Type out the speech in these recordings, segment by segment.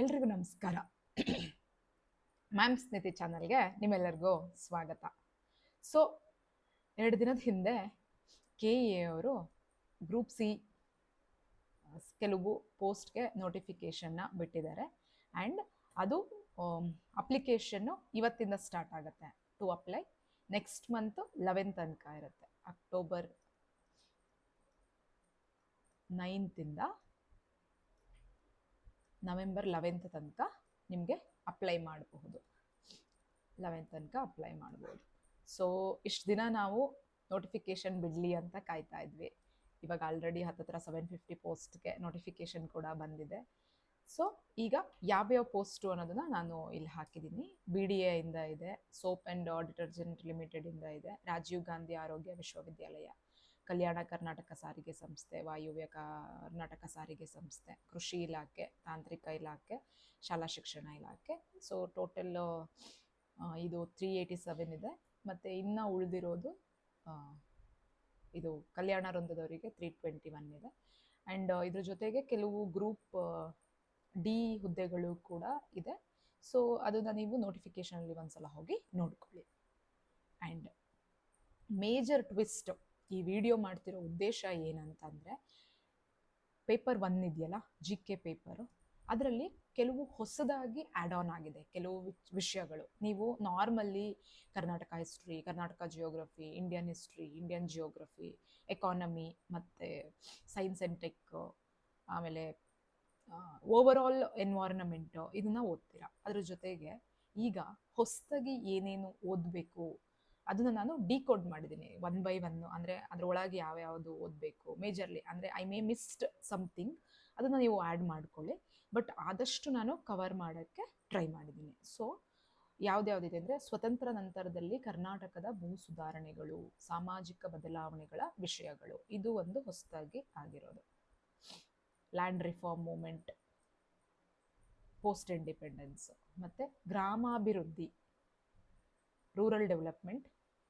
ಎಲ್ರಿಗೂ ನಮಸ್ಕಾರ. ಮ್ಯಾಮ್ ಸ್ನಿತಿ ಚಾನಲ್ಗೆ ನಿಮ್ಮೆಲ್ಲರಿಗೂ ಸ್ವಾಗತ. ಸೊ ಎರಡು ದಿನದ ಹಿಂದೆ ಕೆ ಎ ಅವರು ಗ್ರೂಪ್ ಸಿ ಕೆಲವು ಪೋಸ್ಟ್ಗೆ ನೋಟಿಫಿಕೇಷನ್ನ ಬಿಟ್ಟಿದ್ದಾರೆ. ಆ್ಯಂಡ್ ಅದು ಅಪ್ಲಿಕೇಶನ್ನು ಇವತ್ತಿಂದ ಸ್ಟಾರ್ಟ್ ಆಗುತ್ತೆ. To apply next month eleven ತನಕ ಇರುತ್ತೆ. ಅಕ್ಟೋಬರ್ ನೈನ್ತಿಂದ ನವೆಂಬರ್ ಲೆವೆಂತ್ ತನಕ ನಿಮಗೆ ಅಪ್ಲೈ ಮಾಡಬಹುದು. ಲೆವೆಂತ್ ತನಕ ಅಪ್ಲೈ ಮಾಡ್ಬೋದು. ಸೊ ಇಷ್ಟು ದಿನ ನಾವು ನೋಟಿಫಿಕೇಶನ್ ಬಿಡಲಿ ಅಂತ ಕಾಯ್ತಾ ಇದ್ವಿ. ಇವಾಗ ಆಲ್ರೆಡಿ ಹತ್ತತ್ರ ಸೆವೆನ್ ಫಿಫ್ಟಿ ಪೋಸ್ಟ್ಗೆ ನೋಟಿಫಿಕೇಶನ್ ಕೂಡ ಬಂದಿದೆ. ಸೊ ಈಗ ಯಾವ್ಯಾವ ಪೋಸ್ಟು ಅನ್ನೋದನ್ನ ನಾನು ಇಲ್ಲಿ ಹಾಕಿದ್ದೀನಿ ಬಿ ಡಿ ಎಯಿಂದ ಇದೆ ಸೋಪ್ ಆ್ಯಂಡ್ ಡಿಟರ್ಜೆಂಟ್ ಲಿಮಿಟೆಡಿಂದ ಇದೆ, ರಾಜೀವ್ ಗಾಂಧಿ ಆರೋಗ್ಯ ವಿಶ್ವವಿದ್ಯಾಲಯ. ಕಲ್ಯಾಣ ಕರ್ನಾಟಕ ಸಾರಿಗೆ ಸಂಸ್ಥೆ, ವಾಯುವ್ಯ ಕರ್ನಾಟಕ ಸಾರಿಗೆ ಸಂಸ್ಥೆ, ಕೃಷಿ ಇಲಾಖೆ, ತಾಂತ್ರಿಕ ಇಲಾಖೆ, ಶಾಲಾ ಶಿಕ್ಷಣ ಇಲಾಖೆ. ಸೊ ಟೋಟಲ್ ಇದು ತ್ರೀ ಏಯ್ಟಿ ಸೆವೆನ್ ಇದೆ. ಮತ್ತು ಇನ್ನು ಉಳಿದಿರೋದು ಇದು ಕಲ್ಯಾಣ ವೃಂದದವರಿಗೆ ತ್ರೀ ಟ್ವೆಂಟಿ ಒನ್ ಇದೆ. ಆ್ಯಂಡ್ ಇದ್ರ ಜೊತೆಗೆ ಕೆಲವು ಗ್ರೂಪ್ ಡಿ ಹುದ್ದೆಗಳು ಕೂಡ ಇದೆ. ಸೊ ಅದನ್ನು ನೀವು ನೋಟಿಫಿಕೇಷನಲ್ಲಿ ಒಂದ್ಸಲ ಹೋಗಿ ನೋಡ್ಕೊಳ್ಳಿ. ಆ್ಯಂಡ್ ಮೇಜರ್ ಟ್ವಿಸ್ಟ್ ಈ ವಿಡಿಯೋ ಮಾಡ್ತಿರೋ ಉದ್ದೇಶ ಏನಂತಂದರೆ, ಪೇಪರ್ ಒನ್ ಇದೆಯಲ್ಲ ಜಿ ಕೆ ಪೇಪರು, ಅದರಲ್ಲಿ ಕೆಲವು ಹೊಸದಾಗಿ ಆ್ಯಡ್ ಆನ್ ಆಗಿದೆ, ಕೆಲವು ವಿಷಯಗಳು. ನೀವು normally Karnataka history Karnataka geography Indian history Indian geography economy ಮತ್ತು ಸೈನ್ಸ್ ಆ್ಯಂಡ್ ಟೆಕ್ ಆಮೇಲೆ ಓವರಾಲ್ ಎನ್ವೈರನ್ಮೆಂಟು ಇದನ್ನು ಓದ್ತೀರಾ. ಅದ್ರ ಜೊತೆಗೆ ಈಗ ಹೊಸದಾಗಿ ಏನೇನು ಓದಬೇಕು ಅದನ್ನು ನಾನು ಡಿಕೋಡ್ ಮಾಡಿದ್ದೀನಿ ಒನ್ ಬೈ ಒನ್ ಅಂದರೆ ಅದರೊಳಗೆ ಯಾವ್ಯಾವುದು ಓದಬೇಕು ಮೇಜರ್ಲಿ ಅಂದರೆ ಐ ಮೇ ಮಿಸ್ಡ್ ಸಮಥಿಂಗ್ ಅದನ್ನು ನೀವು ಆ್ಯಡ್ ಮಾಡ್ಕೊಳ್ಳಿ. ಬಟ್ ಆದಷ್ಟು ನಾನು ಕವರ್ ಮಾಡೋಕ್ಕೆ ಟ್ರೈ ಮಾಡಿದ್ದೀನಿ. ಸೊ ಯಾವ್ದ್ಯಾವ್ದಿದೆ ಅಂದರೆ ಸ್ವತಂತ್ರ ನಂತರದಲ್ಲಿ ಕರ್ನಾಟಕದ ಭೂ ಸುಧಾರಣೆಗಳು, ಸಾಮಾಜಿಕ ಬದಲಾವಣೆಗಳ ವಿಷಯಗಳು, ಇದು ಒಂದು ಹೊಸದಾಗಿ ಆಗಿರೋದು. Land reform movement post independence ಮತ್ತು ಗ್ರಾಮಾಭಿವೃದ್ಧಿ ರೂರಲ್ ಡೆವಲಪ್ಮೆಂಟ್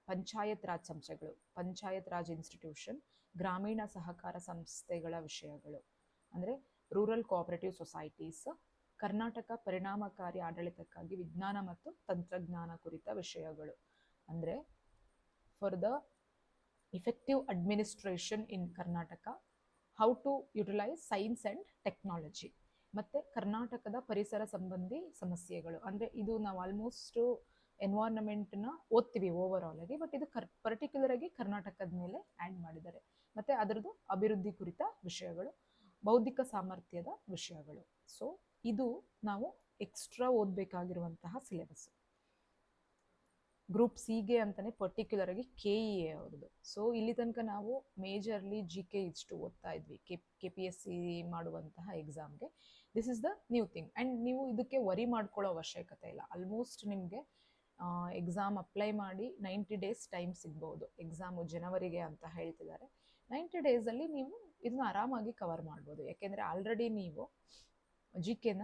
ಪಂಚಾಯತ್ ರಾಜ್ ಸಂಸ್ಥೆಗಳು, ಪಂಚಾಯತ್ ರಾಜ್ ಇನ್ಸ್ಟಿಟ್ಯೂಷನ್ ಗ್ರಾಮೀಣ ಸಹಕಾರ ಸಂಸ್ಥೆಗಳ ವಿಷಯಗಳು. ಅಂದರೆ ರೂರಲ್ ಕೋಆಪರೇಟಿವ್ ಸೊಸೈಟೀಸ್ ಕರ್ನಾಟಕ ಪರಿಣಾಮಕಾರಿ ಆಡಳಿತಕ್ಕಾಗಿ ವಿಜ್ಞಾನ ಮತ್ತು ತಂತ್ರಜ್ಞಾನ ಕುರಿತ ವಿಷಯಗಳು. ಅಂದರೆ for the effective administration in Karnataka how to utilise science and technology ಮತ್ತು ಕರ್ನಾಟಕದ ಪರಿಸರ ಸಂಬಂಧಿ ಸಮಸ್ಯೆಗಳು. ಅಂದರೆ ಇದು ನಾವು ಆಲ್ಮೋಸ್ಟು ಎನ್ವೈರ್ನಮೆಂಟ್ನ ಓದ್ತೀವಿ ಓವರ್ ಆಲ್ ಆಗಿ ಬಟ್ ಇದು ಕರ್ ಪರ್ಟಿಕ್ಯುಲರ್ ಆಗಿ ಕರ್ನಾಟಕದ ಮೇಲೆ ಆ್ಯಡ್ ಮಾಡಿದ್ದಾರೆ. ಮತ್ತು ಅದರದ್ದು ಅಭಿವೃದ್ಧಿ ಕುರಿತ ವಿಷಯಗಳು, ಬೌದ್ಧಿಕ ಸಾಮರ್ಥ್ಯದ ವಿಷಯಗಳು. ಸೊ ಇದು ನಾವು ಎಕ್ಸ್ಟ್ರಾ ಓದಬೇಕಾಗಿರುವಂತಹ ಸಿಲೆಬಸ್ ಗ್ರೂಪ್ ಸಿಗೆ ಅಂತಲೇ ಪರ್ಟಿಕ್ಯುಲರ್ ಆಗಿ ಕೆ ಇ ಎ ಅವ್ರದ್ದು. ಸೊ ಇಲ್ಲಿ ತನಕ ನಾವು ಮೇಜರ್ಲಿ ಜಿ ಕೆ ಇಷ್ಟು ಓದ್ತಾ ಇದ್ವಿ K K P S C ಮಾಡುವಂತಹ ಎಕ್ಸಾಮ್ಗೆ this is the new thing and ನೀವು ಇದಕ್ಕೆ ವರಿ ಮಾಡ್ಕೊಳ್ಳೋ ಅವಶ್ಯಕತೆ ಇಲ್ಲ. ಆಲ್ಮೋಸ್ಟ್ ನಿಮಗೆ ಎಕ್ಸಾಮ್ ಅಪ್ಲೈ ಮಾಡಿ ನೈಂಟಿ ಡೇಸ್ ಟೈಮ್ ಸಿಗ್ಬೋದು. ಎಕ್ಸಾಮು ಜನವರಿಗೆ ಅಂತ ಹೇಳ್ತಿದ್ದಾರೆ. ನೈಂಟಿ ಡೇಸಲ್ಲಿ ನೀವು ಇದನ್ನ ಆರಾಮಾಗಿ ಕವರ್ ಮಾಡ್ಬೋದು. ಯಾಕೆಂದರೆ ಆಲ್ರೆಡಿ ನೀವು ಜಿ ಕೆನ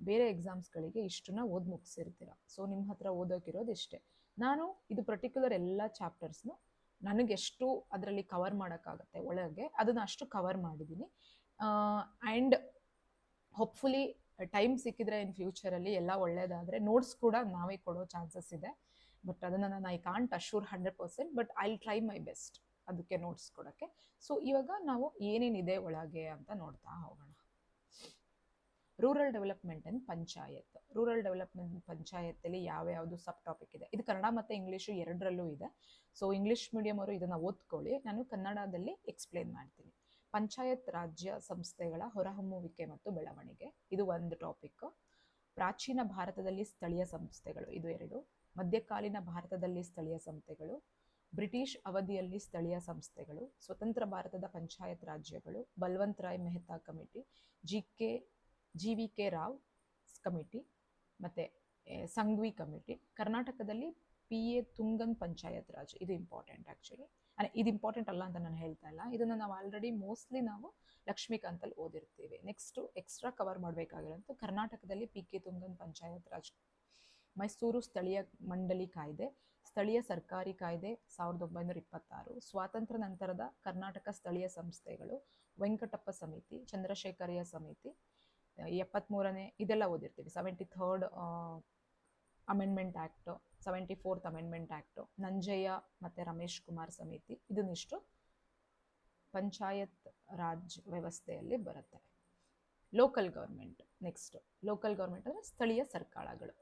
ಬೇರೆ ಎಕ್ಸಾಮ್ಸ್ಗಳಿಗೆ ಇಷ್ಟನ್ನ ಓದಿ ಮುಗಿಸಿರ್ತೀರ. ಸೊ ನಿಮ್ಮ ಹತ್ರ ಓದೋಕಿರೋದು ಇಷ್ಟೇ. ನಾನು ಇದು ಪರ್ಟಿಕ್ಯುಲರ್ ಎಲ್ಲ ಚಾಪ್ಟರ್ಸ್ನು ನನಗೆಷ್ಟು ಅದರಲ್ಲಿ ಕವರ್ ಮಾಡೋಕ್ಕಾಗತ್ತೆ ಒಳಗೆ, ಅದನ್ನು ಅಷ್ಟು ಕವರ್ ಮಾಡಿದ್ದೀನಿ ಆ್ಯಂಡ್ ಹೋಪ್ಫುಲಿ ಟೈಮ್ ಸಿಕ್ಕಿದ್ರೆ ಇನ್ ಫ್ಯೂಚರಲ್ಲಿ ಎಲ್ಲ ಒಳ್ಳೇದಾದರೆ ನೋಟ್ಸ್ ಕೂಡ ನಾವೇ ಕೊಡೋ ಚಾನ್ಸಸ್ ಇದೆ. ಬಟ್ ಅದನ್ನು ನಾನು I can't assure hundred percent but I try my best ಅದಕ್ಕೆ ನೋಟ್ಸ್ ಕೊಡೋಕ್ಕೆ. ಸೊ ಇವಾಗ ನಾವು ಏನೇನಿದೆ ಒಳಗೆ ಅಂತ ನೋಡ್ತಾ ಹೋಗೋಣ. Rural development and panchayat. Rural development ಯಾವ ಯಾವ್ಯಾವುದು ಸಬ್ ಟಾಪಿಕ್ ಇದೆ? ಇದು ಕನ್ನಡ ಮತ್ತು ಇಂಗ್ಲೀಷು ಎರಡರಲ್ಲೂ ಇದೆ. ಸೊ ಇಂಗ್ಲೀಷ್ ಮೀಡಿಯಮ್ ಅವರು ಇದನ್ನು ಓದ್ಕೊಳ್ಳಿ. ನಾನು ಕನ್ನಡದಲ್ಲಿ ಎಕ್ಸ್ಪ್ಲೇನ್ ಮಾಡ್ತೀನಿ. ಪಂಚಾಯತ್ ರಾಜ್ಯ ಸಂಸ್ಥೆಗಳ ಹೊರಹೊಮ್ಮುವಿಕೆ ಮತ್ತು ಬೆಳವಣಿಗೆ. ಇದು ಒಂದು ಟಾಪಿಕ್ ಪ್ರಾಚೀನ ಭಾರತದಲ್ಲಿ ಸ್ಥಳೀಯ ಸಂಸ್ಥೆಗಳು, ಇದು ಎರಡು. ಮಧ್ಯಕಾಲೀನ ಭಾರತದಲ್ಲಿ ಸ್ಥಳೀಯ ಸಂಸ್ಥೆಗಳು, ಬ್ರಿಟಿಷ್ ಅವಧಿಯಲ್ಲಿ ಸ್ಥಳೀಯ ಸಂಸ್ಥೆಗಳು, ಸ್ವತಂತ್ರ ಭಾರತದ ಪಂಚಾಯತ್ ರಾಜ್ಯಗಳು, Balwant Rai Mehta committee G K G V K Rao committee, ಮತ್ತು ಸಂಘ್ವಿ ಕಮಿಟಿ. ಕರ್ನಾಟಕದಲ್ಲಿ ಪಿ ಎ ತುಂಗನ್ ಪಂಚಾಯತ್ ರಾಜ್, ಇದು ಇಂಪಾರ್ಟೆಂಟ್ ಆ್ಯಕ್ಚುಲಿ ಇದು ಇಂಪಾರ್ಟೆಂಟ್ ಅಲ್ಲ ಅಂತ ನಾನು ಹೇಳ್ತಾ ಇಲ್ಲ. ಇದನ್ನು ನಾವು ಆಲ್ರೆಡಿ ಮೋಸ್ಟ್ಲಿ ನಾವು ಲಕ್ಷ್ಮೀಕಾಂತಲ್ಲಿ ಓದಿರ್ತೀವಿ. ನೆಕ್ಸ್ಟು ಎಕ್ಸ್ಟ್ರಾ ಕವರ್ ಮಾಡಬೇಕಾಗಿರೋದು ಕರ್ನಾಟಕದಲ್ಲಿ ಪಿ ಕೆ ತುಂಗನ್ ಪಂಚಾಯತ್ ರಾಜ್ ಮೈಸೂರು ಸ್ಥಳೀಯ ಮಂಡಳಿ ಕಾಯ್ದೆ, ಸ್ಥಳೀಯ ಸರ್ಕಾರಿ ಕಾಯ್ದೆ ಸಾವಿರದ ಒಂಬೈನೂರ ಇಪ್ಪತ್ತಾರು, ಸ್ವಾತಂತ್ರ್ಯ ನಂತರದ ಕರ್ನಾಟಕ ಸ್ಥಳೀಯ ಸಂಸ್ಥೆಗಳು, ವೆಂಕಟಪ್ಪ ಸಮಿತಿ, ಚಂದ್ರಶೇಖರಯ್ಯ ಸಮಿತಿ ಎಪ್ಪತ್ತ್ಮೂರನೇ ಇದೆಲ್ಲ ಓದಿರ್ತೀವಿ. Seventy third amendment act seventy fourth amendment act Nanjaiah ಮತ್ತು ರಮೇಶ್ ಕುಮಾರ್ ಸಮಿತಿ. ಇದನ್ನಿಷ್ಟು ಪಂಚಾಯತ್ ರಾಜ್ ವ್ಯವಸ್ಥೆಯಲ್ಲಿ ಬರುತ್ತೆ. Local government next. Local government ಅಂದರೆ ಸ್ಥಳೀಯ ಸರ್ಕಾರಗಳು.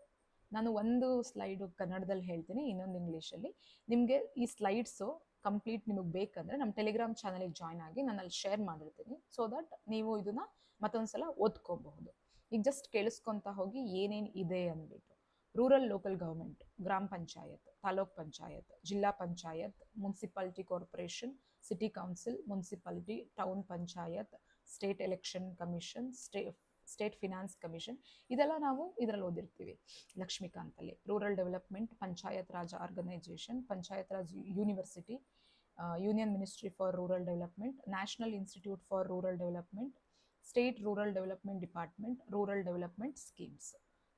ನಾನು ಒಂದು ಸ್ಲೈಡು ಕನ್ನಡದಲ್ಲಿ ಹೇಳ್ತೀನಿ, ಇನ್ನೊಂದು ಇಂಗ್ಲೀಷಲ್ಲಿ. ನಿಮಗೆ ಈ ಸ್ಲೈಡ್ಸು ಕಂಪ್ಲೀಟ್ ನಿಮಗೆ ಬೇಕಂದರೆ ನಮ್ಮ ಟೆಲಿಗ್ರಾಮ್ ಚಾನಲಿಗೆ ಜಾಯ್ನ್ ಆಗಿ ನಾನು ಅಲ್ಲಿ ಶೇರ್ ಮಾಡಿರ್ತೀನಿ ಸೊ ದಟ್ ನೀವು ಇದನ್ನು ಮತ್ತೊಂದು ಸಲ ಓದ್ಕೋಬಹುದು. ಈಗ ಜಸ್ಟ್ ಕೇಳಿಸ್ಕೊತಾ ಹೋಗಿ ಏನೇನು ಇದೆ ಅಂದ್ಬಿಟ್ಟು. ರೂರಲ್ ಲೋಕಲ್ ಗೌರ್ಮೆಂಟ್ ಗ್ರಾಮ panchayat, taluk panchayat, zilla panchayat, municipality corporation, city council, municipality, town panchayat, state election commission, stay, state finance commission ಇದೆಲ್ಲ ನಾವು ಇದರಲ್ಲಿ ಓದಿರ್ತೀವಿ. ಲಕ್ಷ್ಮೀಕಾಂತಲ್ಲಿ rural development, panchayat raj organisation, panchayat raj university union ministry for rural development, national institute for rural development, state rural development department, rural development schemes.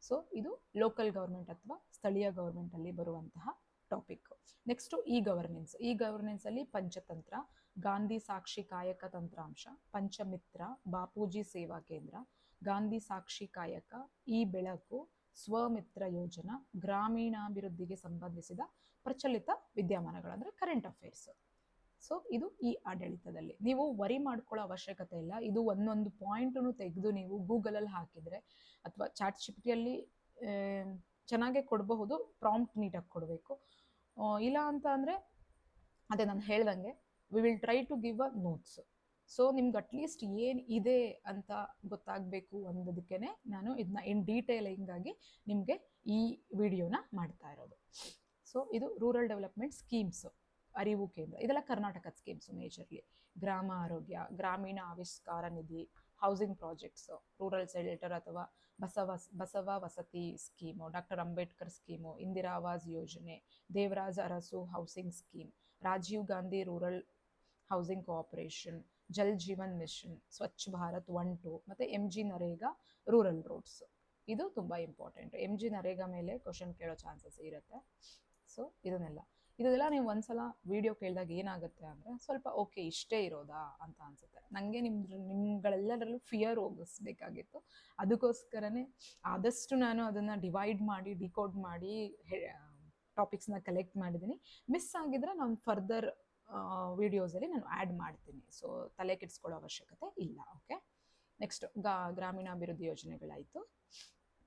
So ಇದು local government ಅಥವಾ ಸ್ಥಳೀಯ ಗೌರ್ಮೆಂಟಲ್ಲಿ ಬರುವಂತಹ topic next e governance e ಗವರ್ನೆನ್ಸಲ್ಲಿ Panchatantra, Gandhi Sakshi Kayaka ತಂತ್ರಾಂಶ, ಪಂಚಮಿತ್ರ, ಬಾಪೂಜಿ ಸೇವಾ ಕೇಂದ್ರ, ಗಾಂಧಿ ಸಾಕ್ಷಿ ಕಾಯಕ E ಬೆಳಕು, ಸ್ವಮಿತ್ರ ಯೋಜನಾ, ಗ್ರಾಮೀಣಾಭಿವೃದ್ಧಿಗೆ ಸಂಬಂಧಿಸಿದ ಪ್ರಚಲಿತ ವಿದ್ಯಮಾನಗಳು ಅಂದರೆ ಕರೆಂಟ್ ಅಫೇರ್ಸ್ ಸೊ ಇದು ಈ ಆಡಳಿತದಲ್ಲಿ. ನೀವು ವರಿ ಮಾಡ್ಕೊಳ್ಳೋ ಅವಶ್ಯಕತೆ ಇಲ್ಲ. ಇದು ಒಂದೊಂದು ಪಾಯಿಂಟನ್ನು ತೆಗೆದು ನೀವು ಗೂಗಲಲ್ಲಿ ಹಾಕಿದರೆ ಅಥವಾ ಚಾಟ್ ಚಿಪ್ಟಿಯಲ್ಲಿ ಚೆನ್ನಾಗೆ ಕೊಡಬಹುದು ಪ್ರಾಂಪ್ಟ್ ನೀಟಾಗಿ ಕೊಡಬೇಕು. ಇಲ್ಲ ಅಂತ ಅಂದರೆ, ಅದೇ ನಾನು ಹೇಳ್ದಂಗೆ we will try to give a notes so ನಿಮ್ಗೆ ಅಟ್ಲೀಸ್ಟ್ ಏನು ಇದೆ ಅಂತ ಗೊತ್ತಾಗಬೇಕು ಅನ್ನೋದಕ್ಕೆ ನಾನು ಇದನ್ನ ಇನ್ ಡೀಟೇಲಿಂಗಾಗಿ ನಿಮಗೆ ಈ ವಿಡಿಯೋನ ಮಾಡ್ತಾ ಇರೋದು. ಸೊ ಇದು ರೂರಲ್ ಡೆವಲಪ್ಮೆಂಟ್ ಸ್ಕೀಮ್ಸು ಅರಿವು ಕೇಂದ್ರ, ಇದೆಲ್ಲ ಕರ್ನಾಟಕದ ಸ್ಕೀಮ್ಸು ಮೇಜರ್ಲಿ ಗ್ರಾಮ ಆರೋಗ್ಯ, ಗ್ರಾಮೀಣ ಆವಿಷ್ಕಾರ ನಿಧಿ ಹೌಸಿಂಗ್ ಪ್ರಾಜೆಕ್ಟ್ಸು ರೂರಲ್ ಸೆಲ್ಟರ್ ಅಥವಾ ಬಸವ ಬಸವ ವಸತಿ scheme doctor Ambedkar scheme Indira Awas Yojana, Devaraja Arasu housing scheme Rajiv Gandhi rural housing cooperation Jal Jeevan mission, Swachh Bharat one two ಮತ್ತು M G NREGA rural roads ಇದು ತುಂಬ important M G NREGA ಮೇಲೆ question ಕೇಳೋ chances ಇರುತ್ತೆ. So ಇದನ್ನೆಲ್ಲ. ಇದೆಲ್ಲ ನೀವು ಒಂದ್ಸಲ ವಿಡಿಯೋ ಕೇಳಿದಾಗ ಏನಾಗುತ್ತೆ ಅಂದರೆ ಸ್ವಲ್ಪ, ಓಕೆ, ಇಷ್ಟೇ ಇರೋದಾ? ಅಂತ ಅನ್ಸುತ್ತೆ. ನನಗೆ ನಿಮ್ಮ ನಿಮ್ಗಳೆಲ್ಲರಲ್ಲೂ ಫಿಯರ್ ಹೋಗಿಸ್ಬೇಕಾಗಿತ್ತು. ಅದಕ್ಕೋಸ್ಕರನೇ ಆದಷ್ಟು ನಾನು ಅದನ್ನು ಡಿವೈಡ್ ಮಾಡಿ ಡಿಕೋಡ್ ಮಾಡಿ ಟಾಪಿಕ್ಸ್ನ ಕಲೆಕ್ಟ್ ಮಾಡಿದ್ದೀನಿ. ಮಿಸ್ ಆಗಿದ್ರೆ ನಾನು ಫರ್ದರ್ ವಿಡಿಯೋಸಲ್ಲಿ ನಾನು ಆ್ಯಡ್ ಮಾಡ್ತೀನಿ. ಸೊ ತಲೆ ಕೆಡಿಸ್ಕೊಳ್ಳೋ ಅವಶ್ಯಕತೆ ಇಲ್ಲ ಓಕೆ ನೆಕ್ಸ್ಟ್ ಗ್ರಾಮೀಣಾಭಿವೃದ್ಧಿ ಯೋಜನೆಗಳಾಯಿತು.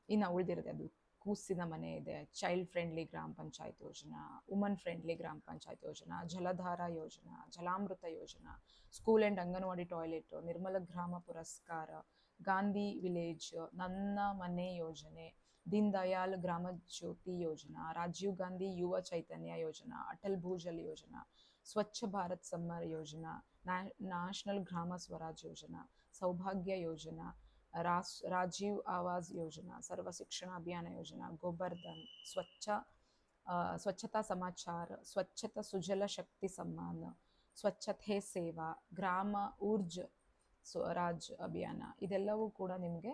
ಇನ್ನು ಉಳಿದಿರೋದೇ ಅದು ಕೂಸಿನ ಮನೆ ಇದೆ. ಚೈಲ್ಡ್ ಫ್ರೆಂಡ್ಲಿ ಗ್ರಾಮ ಪಂಚಾಯತ್ ಯೋಜನಾ ವುಮನ್ ಫ್ರೆಂಡ್ಲಿ ಗ್ರಾಮ ಪಂಚಾಯತ್ ಯೋಜನಾ, Jaladhara Yojana, Jalamrutha Yojana school and anganwadi toilet Nirmala Grama Puraskara, Gandhi village ನನ್ನ ಮನೆ ಯೋಜನೆ, ದೀನ್ ದಯಾಲ್ ಗ್ರಾಮ ಜ್ಯೋತಿ ಯೋಜನಾ, ರಾಜೀವ್ ಗಾಂಧಿ ಯುವ ಚೈತನ್ಯ ಯೋಜನಾ, ಅಟಲ್ ಭೂಜಲ್ ಯೋಜನಾ, ಸ್ವಚ್ಛ ಭಾರತ್ ಸಮ್ಮರ್ ಯೋಜನಾ ನ್ಯಾಷನಲ್ ಗ್ರಾಮ ಸ್ವರಾಜ್ ಯೋಜನಾ, ಸೌಭಾಗ್ಯ ಯೋಜನಾ ರಾಸ್ ರಾಜೀವ್ ಆವಾಸ್ ಯೋಜನಾ, ಸರ್ವ ಶಿಕ್ಷಣ ಅಭಿಯಾನ ಯೋಜನಾ ಗೋಬರ್ಧನ್ ಸ್ವಚ್ಛ ಸ್ವಚ್ಛತಾ ಸಮಾಚಾರ, ಸ್ವಚ್ಛತಾ ಸುಜಲ ಶಕ್ತಿ ಸಮ್ಮಾನ, ಸ್ವಚ್ಛತೆ ಸೇವಾ, ಗ್ರಾಮ ಊರ್ಜ್ ಸ್ವರಾಜ್ ಅಭಿಯಾನ, ಇದೆಲ್ಲವೂ ಕೂಡ ನಿಮಗೆ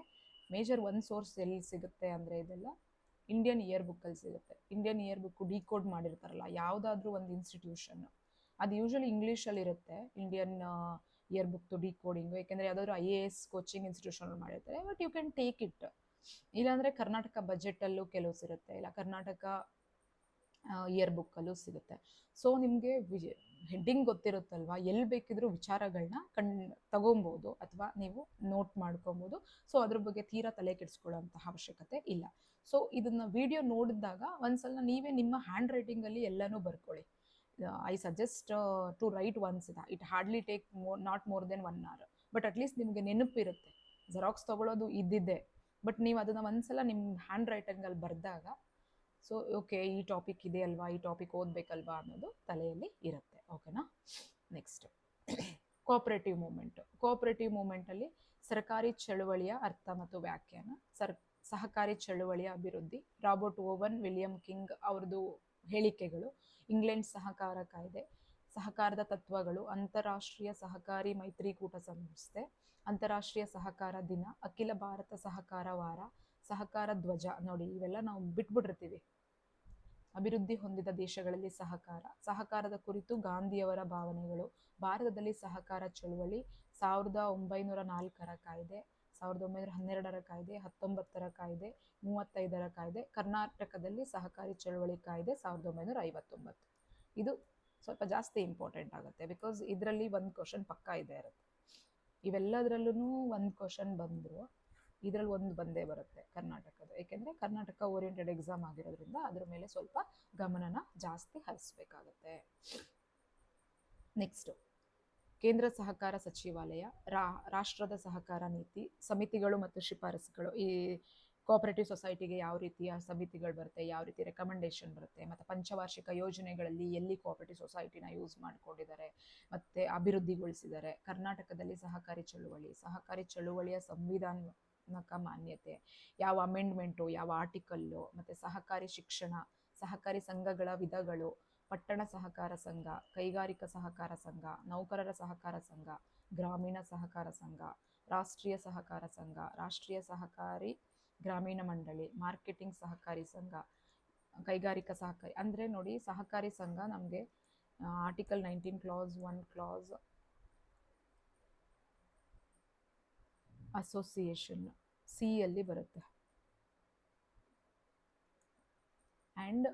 ಮೇಜರ್ ಒನ್ ಸೋರ್ಸ್ ಎಲ್ಲಿ ಸಿಗುತ್ತೆ ಅಂದರೆ ಇದೆಲ್ಲ ಇಂಡಿಯನ್ ಇಯರ್ ಬುಕ್ಕಲ್ಲಿ ಸಿಗುತ್ತೆ. ಇಂಡಿಯನ್ ಇಯರ್ ಬುಕ್ ಡಿಕೋಡ್ ಮಾಡಿರ್ತಾರಲ್ಲ, ಯಾವುದಾದ್ರೂ ಒಂದು ಇನ್ಸ್ಟಿಟ್ಯೂಷನ್. ಅದು ಯೂಶ್ವಲಿ ಇಂಗ್ಲೀಷಲ್ಲಿ ಇರುತ್ತೆ, ಇಂಡಿಯನ್ ಇಯರ್ ಬುಕ್ದು ಡಿಕೋಡಿಂಗು ಯಾಕೆಂದರೆ ಯಾವ್ದಾದ್ರು I A S coaching institution ಮಾಡಿರ್ತಾರೆ but you can take it ಇಲ್ಲಾಂದರೆ ಕರ್ನಾಟಕ ಬಜೆಟಲ್ಲೂ ಕೆಲವು ಸಿಗುತ್ತೆ, ಇಲ್ಲ ಕರ್ನಾಟಕ ಇಯರ್ ಬುಕ್ಕಲ್ಲೂ ಸಿಗುತ್ತೆ. ಸೊ ನಿಮಗೆ ವಿಜ ಹೆಡ್ಡಿಂಗ್ ಗೊತ್ತಿರುತ್ತಲ್ವಾ ಎಲ್ಲಿ ಬೇಕಿದ್ರೂ ವಿಚಾರಗಳನ್ನ ಕಣ್, ತಗೊಬೋದು, ಅಥವಾ ನೀವು ನೋಟ್ ಮಾಡ್ಕೊಬೋದು. ಸೊ ಅದ್ರ ಬಗ್ಗೆ ತೀರಾ ತಲೆ ಕೆಡಿಸ್ಕೊಳ್ಳೋಂತಹ ಅವಶ್ಯಕತೆ ಇಲ್ಲ. ಸೊ ಇದನ್ನು ವಿಡಿಯೋ ನೋಡಿದಾಗ ಒಂದ್ಸಲ ನೀವೇ ನಿಮ್ಮ ಹ್ಯಾಂಡ್ ರೈಟಿಂಗಲ್ಲಿ ಎಲ್ಲನೂ ಬರ್ಕೊಳ್ಳಿ. I suggest to write once ಇದ it hardly take more not more then one hour but at least ನಿಮಗೆ ನೆನಪಿರುತ್ತೆ ಜೆರಾಕ್ಸ್ ತೊಗೊಳೋದು ಇದ್ದಿದ್ದೆ. ಬಟ್ ನೀವು ಅದನ್ನು ಒಂದ್ಸಲ ನಿಮ್ಮ ಹ್ಯಾಂಡ್ ರೈಟಿಂಗಲ್ಲಿ ಬರೆದಾಗ ಸೊ ಓಕೆ ಈ ಟಾಪಿಕ್ ಇದೆ ಅಲ್ವಾ, ಈ ಟಾಪಿಕ್ ಓದಬೇಕಲ್ವಾ ಅನ್ನೋದು ತಲೆಯಲ್ಲಿ ಇರುತ್ತೆ. ಓಕೆನಾ ನೆಕ್ಸ್ಟ್ ಕೋಆಪ್ರೇಟಿವ್ ಮೂಮೆಂಟ್ ಕೋಆಪ್ರೇಟಿವ್ ಮೂಮೆಂಟಲ್ಲಿ ಸರ್ಕಾರಿ ಚಳುವಳಿಯ ಅರ್ಥ ಮತ್ತು ವ್ಯಾಖ್ಯಾನ, ಸರ್, ಸಹಕಾರಿ ಚಳುವಳಿಯ ಅಭಿವೃದ್ಧಿ, ರಾಬರ್ಟ್ ಓವನ್, ವಿಲಿಯಂ ಕಿಂಗ್ ಅವ್ರದ್ದು ಹೇಳಿಕೆಗಳು. ಇಂಗ್ಲೆಂಡ್ ಸಹಕಾರ ಕಾಯ್ದೆ, ಸಹಕಾರದ ತತ್ವಗಳು, ಅಂತಾರಾಷ್ಟ್ರೀಯ ಸಹಕಾರಿ ಮೈತ್ರಿಕೂಟ ಸಂಸ್ಥೆ, ಅಂತಾರಾಷ್ಟ್ರೀಯ ಸಹಕಾರ ದಿನ, ಅಖಿಲ ಭಾರತ ಸಹಕಾರ ವಾರ, ಸಹಕಾರ ಧ್ವಜ ನೋಡಿ ಇವೆಲ್ಲ ನಾವು ಬಿಟ್ಬಿಟ್ಟಿರ್ತೀವಿ. ಅಭಿವೃದ್ಧಿ ಹೊಂದಿದ ದೇಶಗಳಲ್ಲಿ ಸಹಕಾರ, ಸಹಕಾರದ ಕುರಿತು ಗಾಂಧಿಯವರ ಭಾವನೆಗಳು, ಭಾರತದಲ್ಲಿ ಸಹಕಾರ ಚಳುವಳಿ, ಸಾವಿರದ ಒಂಬೈನೂರ ನಾಲ್ಕರ ಕಾಯ್ದೆ ಸಾವಿರದ ಒಂಬೈನೂರ ಹನ್ನೆರಡರ ಕಾಯ್ದೆ, ಹತ್ತೊಂಬತ್ತರ ಕಾಯ್ದೆ, ಮೂವತ್ತೈದರ ಕಾಯ್ದೆ, ಕರ್ನಾಟಕದಲ್ಲಿ ಸಹಕಾರಿ ಚಳವಳಿ ಕಾಯ್ದೆ ಸಾವಿರದ ಒಂಬೈನೂರ ಐವತ್ತೊಂಬತ್ತು. ಇದು ಸ್ವಲ್ಪ ಜಾಸ್ತಿ ಇಂಪಾರ್ಟೆಂಟ್ ಆಗುತ್ತೆ ಬಿಕಾಸ್ ಇದರಲ್ಲಿ ಒಂದು ಕ್ವಶನ್ ಪಕ್ಕ ಇದೆ ಇರುತ್ತೆ. ಇವೆಲ್ಲದರಲ್ಲೂ ಒಂದು ಕ್ವಶನ್ ಬಂದರೂ, ಇದರಲ್ಲಿ ಒಂದು ಬಂದೇ ಬರುತ್ತೆ ಕರ್ನಾಟಕದ. ಏಕೆಂದರೆ ಕರ್ನಾಟಕ ಓರಿಯೆಂಟೆಡ್ ಎಕ್ಸಾಮ್ ಆಗಿರೋದ್ರಿಂದ ಅದ್ರ ಮೇಲೆ ಸ್ವಲ್ಪ ಗಮನನ ಜಾಸ್ತಿ ಹರಿಸ್ಬೇಕಾಗತ್ತೆ. ನೆಕ್ಸ್ಟು ಕೇಂದ್ರ ಸಹಕಾರ ಸಚಿವಾಲಯ, ರಾ, ರಾಷ್ಟ್ರದ ಸಹಕಾರ ನೀತಿ, ಸಮಿತಿಗಳು ಮತ್ತು ಶಿಫಾರಸುಗಳು. ಈ ಕೋಆಪರೇಟಿವ್ ಸೊಸೈಟಿಗೆ ಯಾವ ರೀತಿಯ ಸಮಿತಿಗಳು ಬರುತ್ತೆ, ಯಾವ ರೀತಿ ರೆಕಮೆಂಡೇಶನ್ ಬರುತ್ತೆ, ಮತ್ತು ಪಂಚವಾರ್ಷಿಕ ಯೋಜನೆಗಳಲ್ಲಿ ಎಲ್ಲಿ ಕೋಆಪರೇಟಿವ್ ಸೊಸೈಟಿನ ಯೂಸ್ ಮಾಡಿಕೊಂಡಿದ್ದಾರೆ, ಮತ್ತು ಅಭಿವೃದ್ಧಿಗೊಳಿಸಿದ್ದಾರೆ. ಕರ್ನಾಟಕದಲ್ಲಿ ಸಹಕಾರಿ ಚಳುವಳಿ, ಸಹಕಾರಿ ಚಳುವಳಿಯ ಸಂವಿಧಾನಕ ಮಾನ್ಯತೆ, ಯಾವ ಅಮೆಂಡ್ಮೆಂಟು ಯಾವ ಆರ್ಟಿಕಲ್ಲು ಮತ್ತು ಸಹಕಾರಿ ಶಿಕ್ಷಣ, ಸಹಕಾರಿ ಸಂಘಗಳ ವಿಧಗಳು ಪಟ್ಟಣ ಸಹಕಾರ ಸಂಘ, ಕೈಗಾರಿಕಾ ಸಹಕಾರ ಸಂಘ, ನೌಕರರ ಸಹಕಾರ ಸಂಘ, ಗ್ರಾಮೀಣ ಸಹಕಾರ ಸಂಘ, ರಾಷ್ಟ್ರೀಯ ಸಹಕಾರ ಸಂಘ, ರಾಷ್ಟ್ರೀಯ ಸಹಕಾರಿ ಗ್ರಾಮೀಣ ಮಂಡಳಿ, ಮಾರ್ಕೆಟಿಂಗ್ ಸಹಕಾರಿ ಸಂಘ, ಕೈಗಾರಿಕಾ ಸಹಕಾರಿ ಅಂದರೆ ನೋಡಿ ಸಹಕಾರಿ ಸಂಘ ನಮಗೆ article nineteen clause one clause association C ಅಲ್ಲಿ ಬರುತ್ತೆ. And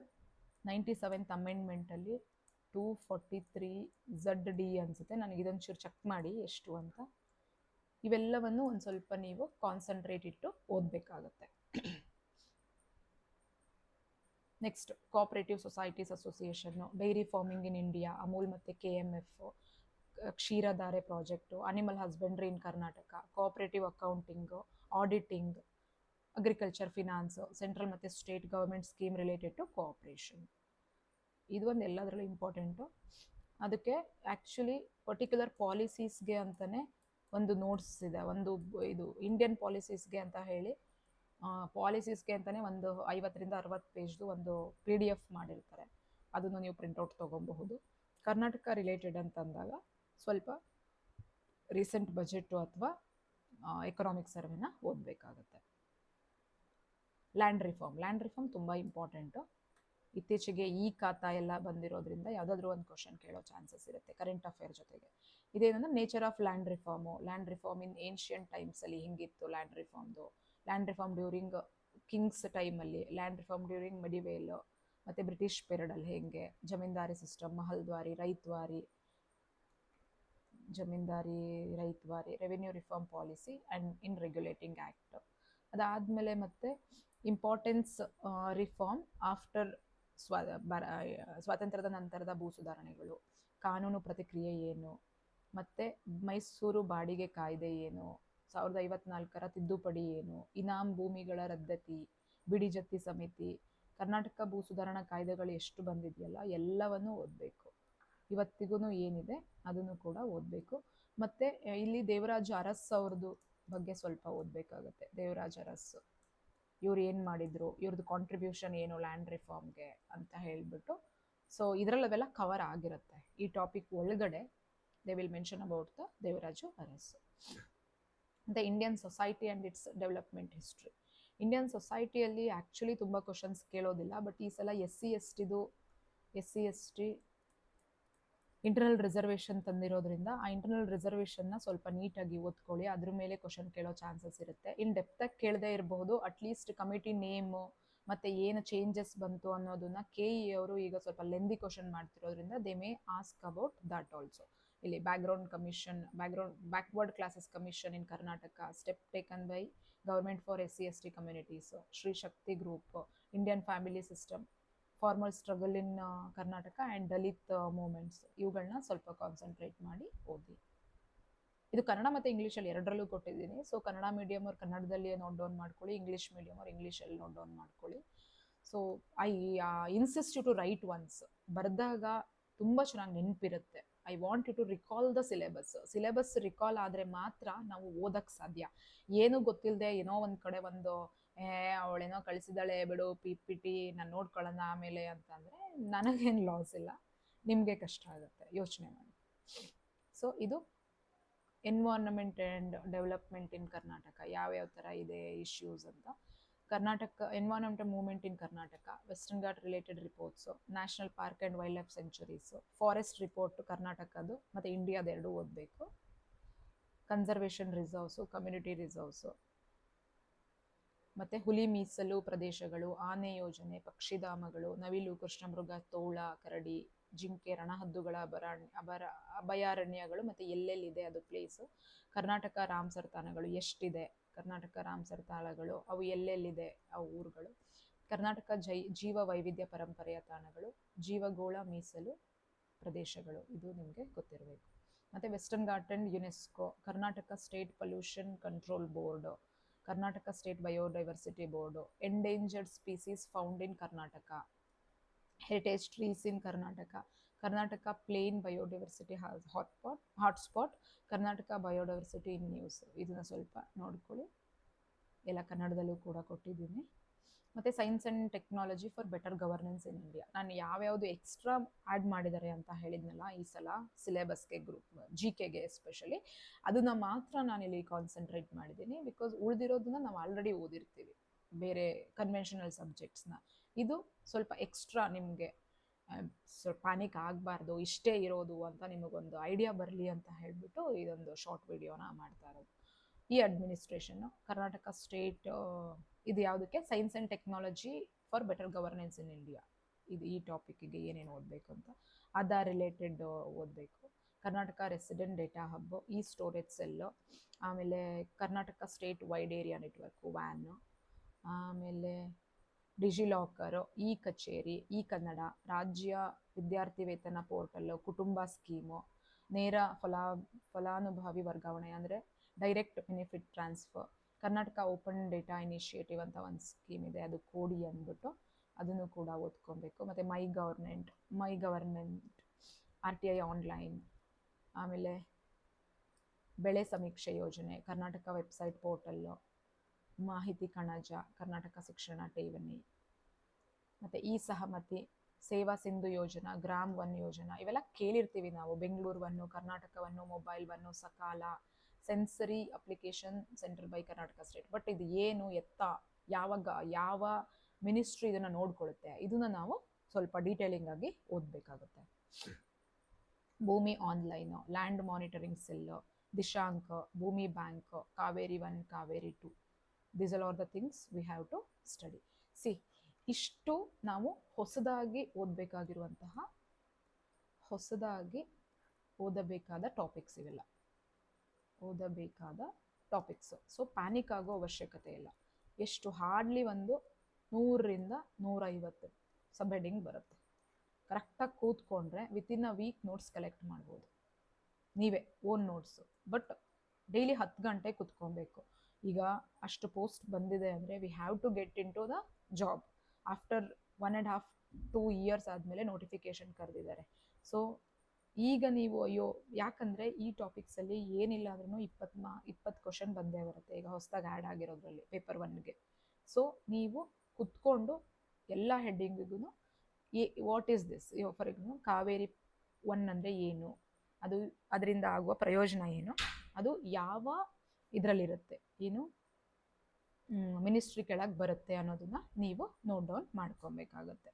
ninety seventh ಅಮೆಂಡ್ಮೆಂಟಲ್ಲಿ two forty three Z D ಅನಿಸುತ್ತೆ. ನನಗೆ ಇದೊಂದು ಚೂರು ಚೆಕ್ ಮಾಡಿ ಎಷ್ಟು ಅಂತ. ಇವೆಲ್ಲವನ್ನು ಒಂದು ಸ್ವಲ್ಪ ನೀವು ಕಾನ್ಸಂಟ್ರೇಟ್ ಇಟ್ಟು ಓದಬೇಕಾಗತ್ತೆ. Next cooperative societies association dairy farming in India Amul ಮತ್ತು K M F Ksheeradhare project animal husbandry in Karnataka cooperative accounting auditing agriculture finance central ಮತ್ತು state government scheme related to cooperation ಇದು ಒಂದು ಎಲ್ಲದರಲ್ಲೂ important ಅದಕ್ಕೆ actually particular ಪಾಲಿಸೀಸ್ಗೆ ಅಂತಲೇ ಒಂದು notes ಇದೆ. ಒಂದು ಇದು ಇಂಡಿಯನ್ ಪಾಲಿಸೀಸ್ಗೆ ಅಂತ ಹೇಳಿ ಪಾಲಿಸೀಸ್ಗೆ ಅಂತಲೇ ಒಂದು ಐವತ್ತರಿಂದ ಅರವತ್ತು ಪೇಜ್ದು ಒಂದು ಪಿ ಡಿ ಎಫ್ ಮಾಡಿರ್ತಾರೆ. ಅದನ್ನು ನೀವು ಪ್ರಿಂಟೌಟ್ ತೊಗೊಬಹುದು. ಕರ್ನಾಟಕ ರಿಲೇಟೆಡ್ ಅಂತಂದಾಗ ಸ್ವಲ್ಪ ರೀಸೆಂಟ್ ಬಜೆಟು ಅಥವಾ ಎಕನಾಮಿಕ್ ಸರ್ವೆನ ಓದಬೇಕಾಗತ್ತೆ. ಲ್ಯಾಂಡ್ ರಿಫಾರ್ಮ್ ಲ್ಯಾಂಡ್ ರಿಫಾರ್ಮ್ ತುಂಬ ಇಂಪಾರ್ಟೆಂಟು ಇತ್ತೀಚೆಗೆ ಈ ಖಾತಾ ಎಲ್ಲ ಬಂದಿರೋದ್ರಿಂದ ಯಾವುದಾದ್ರೂ ಒಂದು ಕ್ವಶನ್ ಕೇಳೋ ಚಾನ್ಸಸ್ ಇರುತ್ತೆ ಕರೆಂಟ್ ಅಫೇರ್ ಜೊತೆಗೆ. ಇದೇನಂದ್ರೆ nature of land reform land reform in ancient ಟೈಮ್ಸಲ್ಲಿ ಹಿಂಗಿತ್ತು ಲ್ಯಾಂಡ್ ರಿಫಾರ್ಮ್ದು ಲ್ಯಾಂಡ್ ರಿಫಾರ್ಮ್ ಡ್ಯೂರಿಂಗ್ ಕಿಂಗ್ಸ್ ಟೈಮಲ್ಲಿ ಲ್ಯಾಂಡ್ ರಿಫಾರ್ಮ್ ಡ್ಯೂರಿಂಗ್ ಮಡಿವೇಲ್ ಮತ್ತು ಬ್ರಿಟಿಷ್ ಪೀರಿಯಡಲ್ಲಿ ಹೇಗೆ? Zamindari system mahalwari, ryotwari, zamindari, ryotwari revenue reform policy and in regulating act ಅದಾದಮೇಲೆ ಮತ್ತೆ importance reform after ಸ್ವಾ, ಬರ, ಸ್ವಾತಂತ್ರ್ಯದ ನಂತರದ ಭೂ ಸುಧಾರಣೆಗಳು. ಕಾನೂನು ಪ್ರತಿಕ್ರಿಯೆ ಏನು? ಮತ್ತು ಮೈಸೂರು ಬಾಡಿಗೆ ಕಾಯ್ದೆ ಏನು? ಸಾವಿರದ ಐವತ್ನಾಲ್ಕರ ತಿದ್ದುಪಡಿ ಏನು? ಇನಾಮ್ ಭೂಮಿಗಳ ರದ್ದತಿ, ಬಿಡಿ ಜತ್ತಿ ಸಮಿತಿ, ಕರ್ನಾಟಕ ಭೂ ಸುಧಾರಣಾ ಕಾಯ್ದೆಗಳು ಎಷ್ಟು ಬಂದಿದೆಯಲ್ಲ, ಎಲ್ಲವನ್ನು ಓದಬೇಕು. ಇವತ್ತಿಗೂ ಏನಿದೆ, ಅದನ್ನು ಕೂಡ ಓದಬೇಕು. ಮತ್ತು, ಇಲ್ಲಿ ದೇವರಾಜ ಅರಸ್ ಅವ್ರದ್ದು ಬಗ್ಗೆ ಸ್ವಲ್ಪ ಓದಬೇಕಾಗತ್ತೆ. ದೇವರಾಜ ಅರಸ್. ಇವ್ರು ಏನು ಮಾಡಿದ್ರು ಇವ್ರದ್ದು ಕಾಂಟ್ರಿಬ್ಯೂಷನ್ ಏನು ಲ್ಯಾಂಡ್ ರಿಫಾರ್ಮ್ಗೆ ಅಂತ ಹೇಳಿಬಿಟ್ಟು. ಸೊ ಇದರಲ್ಲಿ ಅವೆಲ್ಲ ಕವರ್ ಆಗಿರುತ್ತೆ. ಈ ಟಾಪಿಕ್ ಒಳಗಡೆ they will mention about the Devaraju Arasu the Indian society and its development history Indian ಸೊಸೈಟಿಯಲ್ಲಿ actually ತುಂಬ ಕ್ವಶನ್ಸ್ ಕೇಳೋದಿಲ್ಲ ಬಟ್ ಈ ಸಲ S C S ಟಿದು S C S T internal reservation ತಂದಿರೋದ್ರಿಂದ ಆ ಇಂಟರ್ನಲ್ ರಿಸರ್ವೇಷನ್ನ ಸ್ವಲ್ಪ ನೀಟಾಗಿ ಓದ್ಕೊಳ್ಳಿ. ಅದ್ರ ಮೇಲೆ ಕ್ವಶನ್ ಕೇಳೋ ಚಾನ್ಸಸ್ ಇರುತ್ತೆ. ಇನ್ ಡೆಪ್ತಾಗಿ ಕೇಳದೇ ಇರಬಹುದು ಅಟ್ಲೀಸ್ಟ್ ಕಮಿಟಿ ನೇಮು ಮತ್ತು ಏನು ಚೇಂಜಸ್ ಬಂತು ಅನ್ನೋದನ್ನ ಕೆ ಇ ಅವರು ಈಗ ಸ್ವಲ್ಪ lengthy question ಮಾಡ್ತಿರೋದ್ರಿಂದ they may ask about that also ಇಲ್ಲಿ background commission background backward classes commission in Karnataka step taken by government for S C S T communities Shri Shakti group Indian family system formal struggle in Karnataka and Dalit movements ಇವುಗಳನ್ನ ಸ್ವಲ್ಪ concentrate ಮಾಡಿ ಓದಿ. ಇದು ಕನ್ನಡ ಮತ್ತು ಇಂಗ್ಲೀಷಲ್ಲಿ ಎರಡರಲ್ಲೂ ಕೊಟ್ಟಿದ್ದೀನಿ. So Kannada medium ಅವ್ರು ಕನ್ನಡದಲ್ಲಿ ನೋಟ್ ಡೌನ್ ಮಾಡ್ಕೊಳ್ಳಿ ಇಂಗ್ಲೀಷ್ ಮೀಡಿಯಮ್ ಅವ್ರು ಇಂಗ್ಲೀಷಲ್ಲಿ ನೋಟ್ ಡೌನ್ ಮಾಡ್ಕೊಳ್ಳಿ. So I insist you to write once ಬರೆದಾಗ ತುಂಬ ಚೆನ್ನಾಗಿ ನೆನಪಿರುತ್ತೆ. I want you to recall the syllabus syllabus recall ಆದರೆ ಮಾತ್ರ ನಾವು ಓದಕ್ಕೆ ಸಾಧ್ಯ. ಏನೂ ಗೊತ್ತಿಲ್ಲದೆ ಏನೋ ಒಂದು ಕಡೆ ಒಂದು ಏ, ಅವಳೇನೋ ಕಳಿಸಿದಾಳೆ ಬಿಡು, ಪಿ ಪಿ, ಟಿ, ನಾನು ನೋಡ್ಕೊಳ್ಳೋಣ ಆಮೇಲೆ ಅಂತಂದರೆ ನನಗೇನು ಲಾಸ್ ಇಲ್ಲ. ನಿಮಗೆ ಕಷ್ಟ ಆಗುತ್ತೆ. ಯೋಚನೆ ಮಾಡಿ. ಸೊ ಇದು environment and development in Karnataka ಯಾವ್ಯಾವ ಥರ ಇದೆ ಇಶ್ಯೂಸ್ ಅಂತ. Karnataka environment movement in Karnataka western Ghat related reports national park and wild life sanctuaries forest report ಕರ್ನಾಟಕದ್ದು ಮತ್ತು ಇಂಡಿಯಾದ ಎರಡು ಓದಬೇಕು. ಕನ್ಸರ್ವೇಷನ್ ರಿಸರ್ವ್ಸು ಕಮ್ಯುನಿಟಿ ರಿಸರ್ವ್ಸು ಮತ್ತು ಹುಲಿ ಮೀಸಲು ಪ್ರದೇಶಗಳು, ಆನೆ ಯೋಜನೆ, ಪಕ್ಷಿಧಾಮಗಳು, ನವಿಲು, ಕೃಷ್ಣಮೃಗ, ತೋಳ, ಕರಡಿ, ಜಿಂಕೆ, ರಣಹದ್ದುಗಳ ಅಭರಣ್ಯ ಅಭರ, ಅಭಯಾರಣ್ಯಗಳು ಮತ್ತು ಎಲ್ಲೆಲ್ಲಿದೆ ಅದು ಪ್ಲೇಸು ಕರ್ನಾಟಕ ರಾಮ್ಸರ್ ತಾಣಗಳು ಎಷ್ಟಿದೆ? ಕರ್ನಾಟಕ ರಾಮ್ಸರ್ ತಾಣಗಳು ಅವು ಎಲ್ಲೆಲ್ಲಿದೆ? ಆ ಊರುಗಳು. ಕರ್ನಾಟಕ ಜೈ, ಜೀವ ವೈವಿಧ್ಯ ಪರಂಪರೆಯ ತಾಣಗಳು ಜೀವಗೋಳ ಮೀಸಲು ಪ್ರದೇಶಗಳು. ಇದು ನಿಮಗೆ ಗೊತ್ತಿರಬೇಕು. ಮತ್ತು western garden UNESCO Karnataka state pollution control board Karnataka state biodiversity board endangered species found in Karnataka heritage trees in Karnataka Karnataka plain biodiversity hotspot hotspot Karnataka biodiversity in news ಇದನ್ನ ಸ್ವಲ್ಪ ನೋಡ್ಕೊಳ್ಳಿ. ಎಲ್ಲ ಕನ್ನಡದಲ್ಲೂ ಕೂಡ ಕೊಟ್ಟಿದ್ದೀನಿ. ಮತ್ತು science and technology for better governance in India ನಾನು ಯಾವ್ಯಾವುದು ಎಕ್ಸ್ಟ್ರಾ ಆ್ಯಡ್ ಮಾಡಿದ್ದಾರೆ ಅಂತ ಹೇಳಿದ್ನಲ್ಲ ಈ ಸಲ ಸಿಲೆಬಸ್ಗೆ ಗ್ರೂಪ್ ಜಿ ಕೆಗೆ ಎಸ್ಪೆಷಲಿ ಅದನ್ನು ಮಾತ್ರ ನಾನಿಲ್ಲಿ ಕಾನ್ಸಂಟ್ರೇಟ್ ಮಾಡಿದ್ದೀನಿ ಬಿಕಾಸ್ ಉಳಿದಿರೋದನ್ನ ನಾವು ಆಲ್ರೆಡಿ ಓದಿರ್ತೀವಿ ಬೇರೆ ಕನ್ವೆನ್ಷನಲ್ ಸಬ್ಜೆಕ್ಟ್ಸ್ನ ಇದು ಸ್ವಲ್ಪ ಎಕ್ಸ್ಟ್ರಾ ನಿಮಗೆ ಸ್ವಲ್ಪ ಪ್ಯಾನಿಕ್ ಆಗಬಾರ್ದು, ಇಷ್ಟೇ ಇರೋದು ಅಂತ ನಿಮಗೊಂದು ಐಡಿಯಾ ಬರಲಿ ಅಂತ ಹೇಳಿಬಿಟ್ಟು ಇದೊಂದು ಶಾರ್ಟ್ ವಿಡಿಯೋನ ಮಾಡ್ತಾ ಇರೋದು. ಈ ಅಡ್ಮಿನಿಸ್ಟ್ರೇಷನ್ನು ಕರ್ನಾಟಕ ಸ್ಟೇಟ್ ಇದು ಯಾವುದಕ್ಕೆ? Science and technology for better governance in India ಇದು ಈ ಟಾಪಿಕ್ಗೆ ಏನೇನು ಓದಬೇಕು ಅಂತ. ಆಧಾರ್ ರಿಲೇಟೆಡ್ ಓದಬೇಕು. ಕರ್ನಾಟಕ ರೆಸಿಡೆಂಟ್ ಡೇಟಾ ಹಬ್ಬು ಈ ಸ್ಟೋರೇಜ್ ಸೆಲ್ಲು ಆಮೇಲೆ Karnataka state wide area network van ಆಮೇಲೆ DigiLocker e Kacheri e Kannada, ರಾಜ್ಯ ವಿದ್ಯಾರ್ಥಿ ವೇತನ ಪೋರ್ಟಲ್ಲು ಕುಟುಂಬ ಸ್ಕೀಮು ನೇರ ಫಲಾ, ಫಲಾನುಭವಿ ವರ್ಗಾವಣೆ ಅಂದರೆ direct benefit transfer Karnataka open data initiative ಅಂತ ಒಂದು ಸ್ಕೀಮ್ ಇದೆ, ಅದು ಕೋಡಿ ಅಂದ್ಬಿಟ್ಟು ಅದನ್ನು ಕೂಡ ಓದ್ಕೊಬೇಕು. ಮತ್ತು my government my government R T I online ಆಮೇಲೆ ಬೆಳೆ ಸಮೀಕ್ಷೆ ಯೋಜನೆ, ಕರ್ನಾಟಕ ವೆಬ್ಸೈಟ್ ಪೋರ್ಟಲ್ಲು ಮಾಹಿತಿ ಕಣಜ, ಕರ್ನಾಟಕ ಶಿಕ್ಷಣ ಠೇವಣಿ, ಮತ್ತು ಈ ಸಹಮತಿ, ಸೇವಾ ಸಿಂಧು ಯೋಜನಾ, ಗ್ರಾಮ್ ಒನ್ ಯೋಜನಾ, ಇವೆಲ್ಲ ಕೇಳಿರ್ತೀವಿ ನಾವು. ಬೆಂಗಳೂರು ಒನ್ನು ಕರ್ನಾಟಕವನ್ನು mobile one Sakala sensory application centre by Karnataka state but ಇದು ಏನು ಎತ್ತ? ಯಾವಾಗ, ಯಾವ ಮಿನಿಸ್ಟ್ರಿ ಇದನ್ನು ನೋಡ್ಕೊಳ್ಳುತ್ತೆ? ಇದನ್ನ ನಾವು ಸ್ವಲ್ಪ ಡೀಟೇಲಿಂಗ್ ಆಗಿ ಓದಬೇಕಾಗುತ್ತೆ. Bhoomi online land monitoring cell Dishank, Bhoomi bank Kaveri one Kaveri two these all are the things we have to study see ಇಷ್ಟು ನಾವು ಹೊಸದಾಗಿ ಓದಬೇಕಾಗಿರುವಂತಹ, ಹೊಸದಾಗಿ ಓದಬೇಕಾದ ಟಾಪಿಕ್ಸ್ ಇವೆಲ್ಲ. ಓದಬೇಕಾದ ಟಾಪಿಕ್ಸು ಸೊ ಪ್ಯಾನಿಕ್ ಆಗೋ ಅವಶ್ಯಕತೆ ಇಲ್ಲ. ಎಷ್ಟು ಹಾರ್ಡ್ಲಿ ಒಂದು ನೂರರಿಂದ ನೂರೈವತ್ತು ಸಬ್ ಹೆಡಿಂಗ್ ಬರುತ್ತೆ. ಕರೆಕ್ಟಾಗಿ ಕೂತ್ಕೊಂಡ್ರೆ within a week notes collect ಮಾಡ್ಬೋದು. ನೀವೇ ಓನ್ ನೋಟ್ಸು ಬಟ್ ಡೈಲಿ ಹತ್ತು ಗಂಟೆ ಕುತ್ಕೊಬೇಕು. ಈಗ ಅಷ್ಟು ಪೋಸ್ಟ್ ಬಂದಿದೆ ಅಂದರೆ we have to get into the job after one and half two years ಆದಮೇಲೆ ನೋಟಿಫಿಕೇಶನ್ ಕರೆದಿದ್ದಾರೆ. ಸೊ ಈಗ ನೀವು, ಅಯ್ಯೋ, ಯಾಕಂದರೆ ಈ ಟಾಪಿಕ್ಸಲ್ಲಿ ಏನಿಲ್ಲ ಅಂದ್ರೂ ಇಪ್ಪತ್ತು ಮಾ, ಇಪ್ಪತ್ತು ಕ್ವಶನ್ ಬಂದೇ ಬರುತ್ತೆ. ಈಗ ಹೊಸದಾಗಿ ಆ್ಯಡ್ ಆಗಿರೋದ್ರಲ್ಲಿ ಪೇಪರ್ ಒನ್ಗೆ ಸೊ ನೀವು ಕುತ್ಕೊಂಡು ಎಲ್ಲ ಹೆಡ್ಡಿಂಗಿಗೂ ಏ what is this for example Kaveri one ಅಂದರೆ ಏನು? ಅದು ಅದರಿಂದ ಆಗುವ ಪ್ರಯೋಜನ ಏನು? ಅದು ಯಾವ ಇದರಲ್ಲಿರುತ್ತೆ? ಏನು? ಮಿನಿಸ್ಟ್ರಿ ಕೆಳಗೆ ಬರುತ್ತೆ ಅನ್ನೋದನ್ನು ನೀವು ನೋಟ್ ಡೌನ್ ಮಾಡ್ಕೊಬೇಕಾಗತ್ತೆ.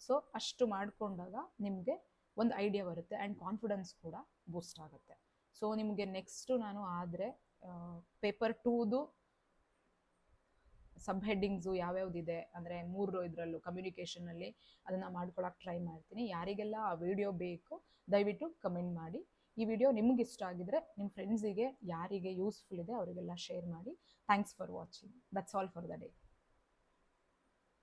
ಸೊ ಅಷ್ಟು ಮಾಡಿಕೊಂಡಾಗ ನಿಮಗೆ ಒಂದು ಐಡಿಯಾ ಬರುತ್ತೆ ಆ್ಯಂಡ್ ಕಾನ್ಫಿಡೆನ್ಸ್ ಕೂಡ ಬೂಸ್ಟ್ ಆಗುತ್ತೆ. ಸೊ ನಿಮಗೆ ನೆಕ್ಸ್ಟು ನಾನು ಆದರೆ ಪೇಪರ್ ಟೂದು ಸಬ್ ಹೆಡ್ಡಿಂಗ್ಸು ಯಾವ್ಯಾವ್ದಿದೆ ಅಂದರೆ ಮೂರು ಇದರಲ್ಲೂ ಕಮ್ಯುನಿಕೇಷನಲ್ಲಿ ಅದನ್ನು ಮಾಡ್ಕೊಳಕ್ಕೆ ಟ್ರೈ ಮಾಡ್ತೀನಿ. ಯಾರಿಗೆಲ್ಲ ಆ ವಿಡಿಯೋ ಬೇಕು, ದಯವಿಟ್ಟು ಕಮೆಂಟ್ ಮಾಡಿ. ಈ ವಿಡಿಯೋ ನಿಮ್ಗೆ ಇಷ್ಟ ಆಗಿದ್ರೆ ನಿಮ್ಮ ಫ್ರೆಂಡ್ಸಿಗೆ ಯಾರಿಗೆ ಯೂಸ್ಫುಲ್ ಇದೆ, ಅವರಿಗೆಲ್ಲ ಶೇರ್ ಮಾಡಿ. Thanks for watching that's all for the day